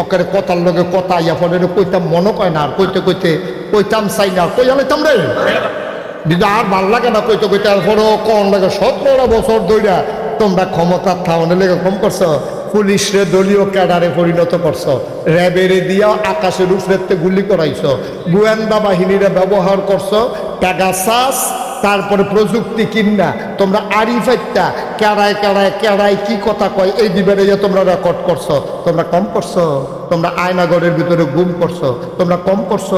অকারে কথার লগে কথা ইয়া পরে কইতাম, মনে কয় না আর কইতে কইতে, কইতাম চাই না, কই আলাইতাম রে? দিদা আর ভালো লাগে না কইতে কইতে আর পরে কোন লাগে, সতেরো বছর ধইরা তোমরা ক্ষমতা থাউনে লেগে কম করছ, পুলিশরে দলীয় ক্যাডারে পরিণত করছ, র্যাবেরে দিয়া আকাশের উপরেতে গুলি করাইছো, গোয়েন্দা বাহিনীরে ব্যবহার করছ প্যাগাসাস তারপরে প্রযুক্তি কিনা তোমরা আরিফাইটা কেড়ায় কেড়ায় কেড়ায় কি কথা কয়, এই দিবেরে যে তোমরা রেকর্ড করছ, তোমরা কম করছ, তোমরা আয়নাগরের ভিতরে গুম করছ, তোমরা কম করছ,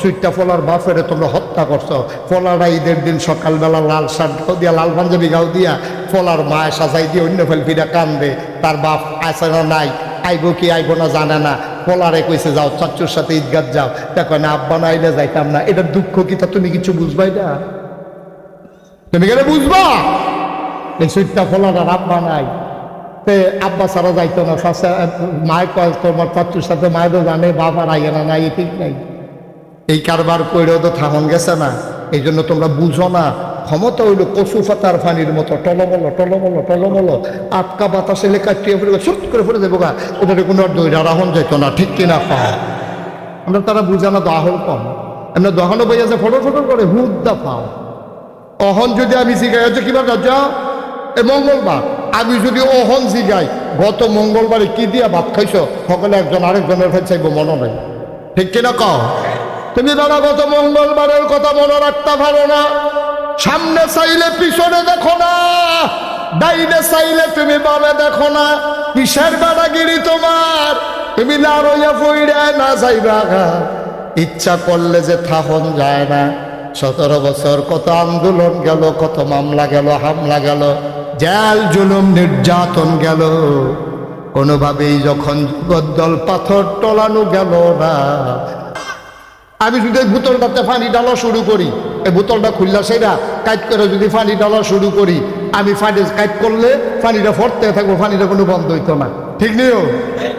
সুইটটা ফলার বাফেরে তোমরা হত্যা করছ, ফলারা ঈদের দিন সকালবেলা লাল শার্ট দিয়া, লাল পাঞ্জাবি গাও দিয়া, ফলার মায় সাজাই দিয়ে অন্য ফেলফিরা কান্দে, তার বাপ আছে না নাই, আইব কি আইব না জানে না, ফলারে কইছে যাও চাচ্চুর সাথে ঈদগাত যাও, দেখো না আব্বা না আইলে যাইতাম না, এটার দুঃখ কি তা তুমি কিছু বুঝবাই না তুমি গেলে বুঝবা? এই সুইটটা ফলার আব্বা নাই। তে আব্বা সারা যাইতো না শাশা মায় কয়, তোমার চাচুর সাথে মায় তো জানে বাবার আগে না নাই ঠিক নাই। এই কারবার কইরেও তো থাহন গেছে না। এই জন্য তোমরা বুঝো না। ক্ষমতা হইল কচু পাতার ফানির মতো, টলমল টলমল টলমল। আটকা বাতাসে লেখা টিয়ে পড়ে ছুট করে পড়ে দেবো গা। ওদের কোনো দইরা রাহন যাইতো না, ঠিক কিনা পাও আমরা তারা না দহল কম। আমরা দহনও বই আছে ফটো ফটো করে হুদ্দা পাও। অহন যদি আমি শিখাই হচ্ছে কিবার রাজা এ মঙ্গলবার। আমি যদি অহন জিগাই, গত মঙ্গলবারে কি দিয়া ভাত খাইছ? সকলে একজন আরেকজনের কাছে মনে নেই। ঠিক কিনা কও? তুমি দাদা গত মঙ্গলবারের কথা মনে রাখতে পারো না। সামনে চাইলে পিছনে দেখো না। ডাইনে চাইলে তুমি বামে দেখো না। কিসের বেড়াগিরি তোমার? তুমি লাড়ইয়া ফইরা না যাইবা। ইচ্ছা করলে যে থাহন যায় না। সতেরো বছর কত আন্দোলন গেল, কত মামলা গেল, হামলা গেল, জেল জুলুম নির্যাতন গেল। কোনোভাবেই যখন গদ্দল পাথর টলানো গেল না। আমি যদি বোতলটাতে পানি ডালা শুরু করি। এই বোতলটা খুললা সেটা কাইট করে যদি পানি ডালা শুরু করি, আমি পানি কাইট করলে পানিটা ফরতে থাকব পানিটা কোনো বন্ধ হইতো না। ঠিক নিও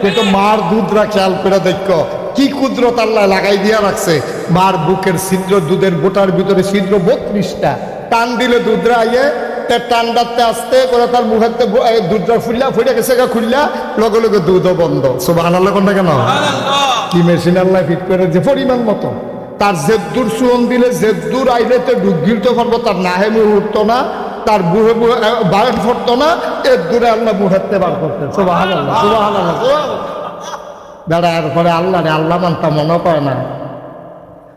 কিন্তু মার দুধরা খেয়াল করে দেখো কি কুদরত আল্লাহ লাগাই দিয়া রাখছে? মার বুকের ছিদ্র দুধের বোটার ভিতরে ছিদ্র বত্রিশটা। টান দিলে দুধরা আইয়ে তে টান ডাকতে আসতে করে তার মুখেতে দুধরা ফুললা ফুলে গেছে খুললা লগে লগে দুধও বন্ধ। কোনটা কেন? কি মেশিন আল্লাহ ফিট করে যে পরিমাণ মতো। তার জেদ্দুর সুয়ন দিলে জেদ্দুর আইলে তো ডুব পারব তার নাহে উঠতো না তার ফুটতো না এর দূরে আল্লাহ মুহাতে বার করতে সুবাহ আল্লাহ সুবাহ আল্লাহ দাঁড়া এরপরে আল্লাহ রে আল্লাহ মানতা মনে করে না।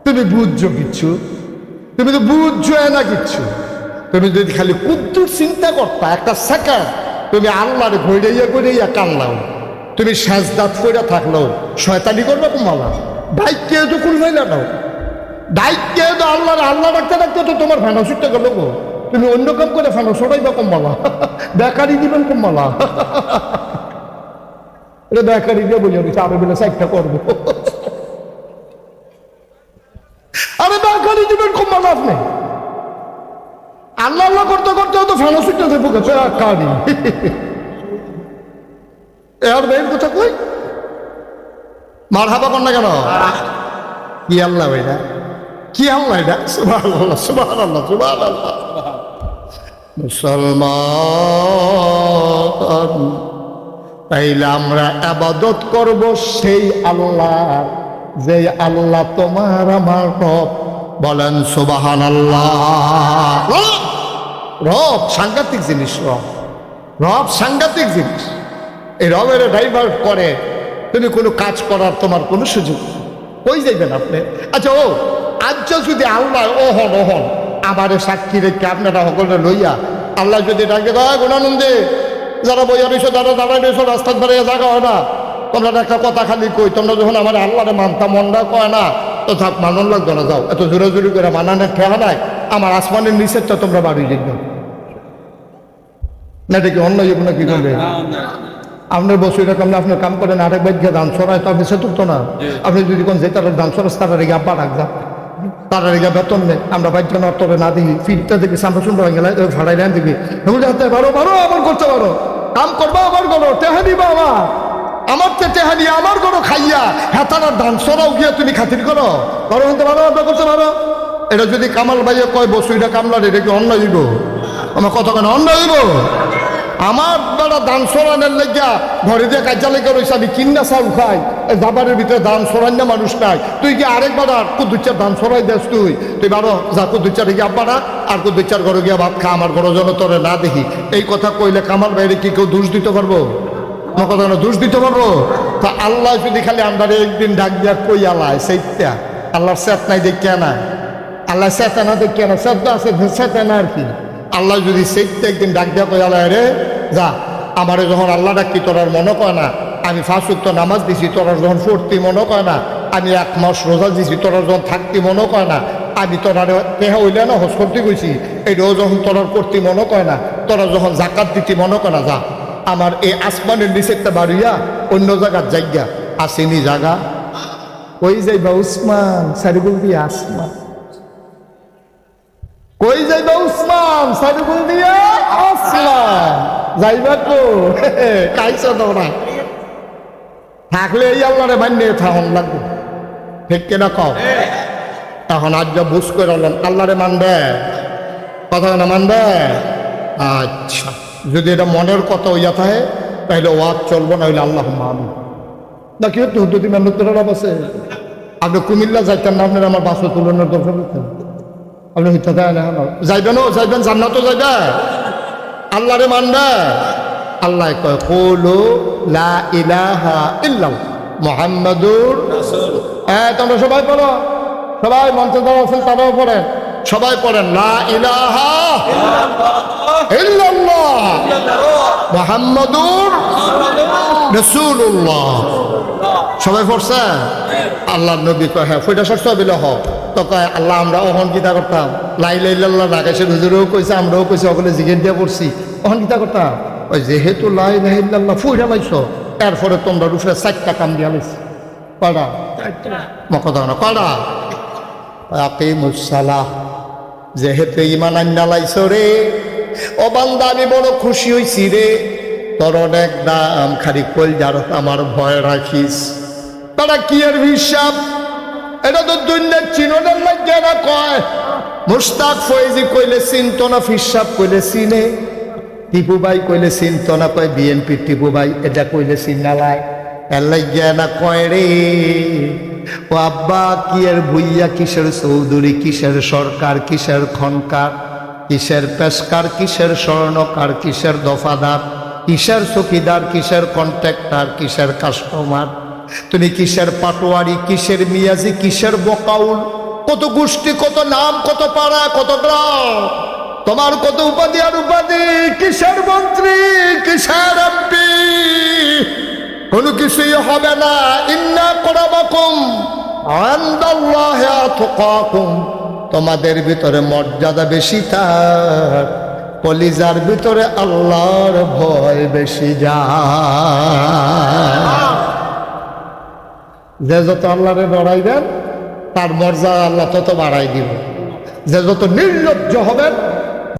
তুমি বুঝছ কিচ্ছু? তুমি তো বুঝছ না কিচ্ছু? তুমি যদি খালি কুদ্দুর চিন্তা করতা, একটা সেকেন্ড তুমি আল্লাহরে ঘইরাইয়া ঘইরাইয়া কানলাও। তুমি সাজদাত কইরা থাকল শয়তানি করবে কুমালা। ডাইকে তো কুল হইলা নাও ডাইকে তো আল্লাহর আল্লাহ ডাকতে ডাকতে তো তোমার ফেনা ছুটতে গেল তুমি অন্য কাম করে ফেনা সরাইবা কম্বালা বেকারি দিবেন কম্বালা এটা দিয়ে বলি আমি আরও বেলা সাইডটা করব। আরে বেকারি দিবেন কম্বালা আপনি? আল্লাহ আল্লাহ করতে করতে তো ফেনা ছুটতে দেবো এর কথা কই? মার হাবা কর না কেন? কি আল্লাহ কি আল্লাহ এটা? সুবাহ আল্লাহ সুবাহ আল্লাহ সুবাহ আল্লাহ মুসলমান। তাইলে আমরা আবাদত করব সেই আল্লাহ, যে আল্লাহ তোমার আমার রব। বলেন সুবাহান আল্লাহ রব সাংঘাতিক জিনিস, রব। রব সাংঘাতিক জিনিস। এই রবের ড্রাইভার করে, তুমি কোনো কাজ করার তোমার কোনো সুযোগ। কই যাইবেন আপনি? আচ্ছা ও আজ যদি আল্লাহ ওহন ওহন, আমার সাক্ষী রেখে আপনারা সকলে লইয়া, আল্লাহ যদি ডাকে গুণানন্দে যারা বইয়া রয়েছে যারা দাঁড়ায় রয়েছে রাস্তার ধারে জায়গা হয় না। তোমরা একটা কথা খালি কই, তোমরা যখন আমার আল্লাহরে মানতা মনটা কয় না, তো থাক, মানন লাগতো না, যাও। এত জোরে জোরে করে মানানের ঠেহা নাই, আমার আসমানের নিচের তো তোমরা বাড়ি দেখবে। না এটা কি অন্য ইয়ে কি করবে আপনার এরকম না আপনার কাম করেন, আরেক বাইকে দান ছড়ায়, তো আপনি সে না। আপনি যদি কোন যে তার দান ছড়াস, তারা রেগে আব্বা রাখবা তারা রেগে বেতন নেই আমরা বাইক না অর্থরে না দিই ফিরতে দেখি, সামনে শুনতে গেলে ভাড়াই এগুলো হাতে পারো পারো আবার করতে পারো কাম করব আবার গলো টেহানি বাবা আমার। আমার তো টেহানি আমার গরো খাইয়া। হেতারা দান সরাও গিয়া তুমি খাতির করো। করো হতে পারো আমরা করতে পারো। এটা যদি কামাল ভাইয়া কয় বসু এটা কামলার, এটা কি অন্য হইব? আমার কথা কেন অন্য হইব? আমার বেড়া দান সরানের লেগিয়া ঘরে কাজা লেগে রয়েছে আমি কিন্না চাউল খাই। জাবারের ভিতরে দান সরান না মানুষ নাই। তুই কি আরেক বেড়ার কুদুচ্চার দান সরাই দেস তুই? তুই বারো, যা কুদুচ্চার গিয়ে আব্বারা আর কুদুচ্চার ঘরে গিয়া ভাত খা, আমার ঘর যেন তোরে না দেখি। এই কথা কইলে কামাল বাইরে কি কেউ দোষ দিতে পারব? আমার কথা না দোষ দিতে পারব? তা আল্লাহ যদি খালি আন্দারে একদিন ডাক দিয়া কই আলায় সেইটা। আল্লাহর স্যাত নাই দেখে না। আল্লাহ চেতনা দেখে না। শ্রদ্ধা আছে, চেতনা আর কি? আল্লাহ যদি সেইটা একদিন ডাক দিয়া কই আলায় রে, যা, আমারে যখন আল্লাহ ডাকি তোর আর মনে কয় না। আমি ফাঁসুক্ত নামাজ দিছি, তোর আর যখন ফুর্তি মনে কয় না। আমি এক মাস রোজা দিছি, তোর আর যখন থাকতি মনে কয় না। আমি তোর আর কেহা হইলে না হস করতে গেছি। এটাও যখন তোর আর করতে মনে কয় না, তোরা যখন জাকাত দিতি মনে কয় না, যা। আমার এই আসমানের নিচে একটা বাড়িয়া অন্য জায়গার জায়গা আসেনি জায়গা কই যাইবা উসমান? সারিগুল দিয়ে আসমান। দিয়ে। আসমান যাইবা তো থাকলে এই আল্লাহরে মান্য থাকুন লাগবে। ঠিক এখন আজ বুঝ করে হলেন আল্লাহরে মানবে কথা না মানবে আচ্ছা। যদি এটা মনের কথা হইয়া থাকে, তাহলে ওয়াজ চলবো না হইলে আল্লাহ মানব না, কি হতো যদি মেহনতের অভাব আছে। আপনি কুমিল্লা যাইতেন না, আপনার আমার বাসে তুলনের দরকার আপনি হইতে দেয় না যাইবেন ও যাইবেন, জান্নাতও যাইবে। আল্লাহরে মানবে। আল্লাহ কয়, কৌলো লা ইলাহা ইল্লাল্লাহ, মুহাম্মাদুর হ্যাঁ তোমরা সবাই পড়ো। সবাই মঞ্চে যারা আছেন তারাও পড়েন। সবাই পড়েন, লা ইলাহা ইল্লাল্লাহ, মুহাম্মাদুর রাসূলুল্লাহ। সবাই পড়ছে? আল্লাহ নবী কয় হ্যাঁ ফইটা সরস বিল তো কয় আল্লাহ আমরা অহন গীতা করতাম। লাই লাই লাইল্লাহ নাগেশের হুজুরেও কইছে আমরাও কইছে সকলে জিগের দিয়া পড়ছি। অহন গীতা করতাম। ওই যেহেতু লাই লাইল্লাহ ফুইরা লাইছ এরপরে তোমরা রুফে চারটা কাম দিয়া লাইছি। কয়টা? মকদা না কয়টা? আকিমুসালাহ যেহেতু ইমান আন্না লাইছ রে ও বান্দা আমি বড় খুশি হইছি রে। তোর অনেক দাম খালি কল যার আমার ভয় রাখিস। তারা কি এর হিসাব? এটা তো দুনিয়ার চিনোদের লাগে না কয় মুস্তাক ফয়েজি কইলে চিনত না ফিসাব কইলে চিনে, টিপু ভাই কইলে চিনত না, কয় বিএনপি টিপু ভাই, এটা কইলে চিনালাই এর লাগিয়া না কয় রে, ও আব্বা, কি ভুইয়া, কিসের চৌধুরী, কিসের সরকার, কিসের খনকার, কিসের পেশকার, কিসের স্বর্ণকার, কিসের দফাদার, কিসের চকিদার, কিসের কন্ট্রাক্টর, কিসের কাস্টমার। তুমি কিসের পাটোয়ারি, কিসের মিয়াজি, কিসের বকাউল? কত গোষ্ঠী, কত নাম, কত পাড়া, কত গ্রাম? তোমার কত উপাধি আর উপাধি? কিসের মন্ত্রী, কিসের এমপি? কোনো কিছুই হবে না। ইন্না করাবাকুম তোমাদের ভিতরে মর্যাদা বেশি থাক কলিজার ভিতরে আল্লাহর ভয় বেশি যা যে যত আল্লাহরে বাড়াইবেন তার মর্যাদা আল্লাহ তত বাড়াই দিব যে যত নির্লজ্জ হবেন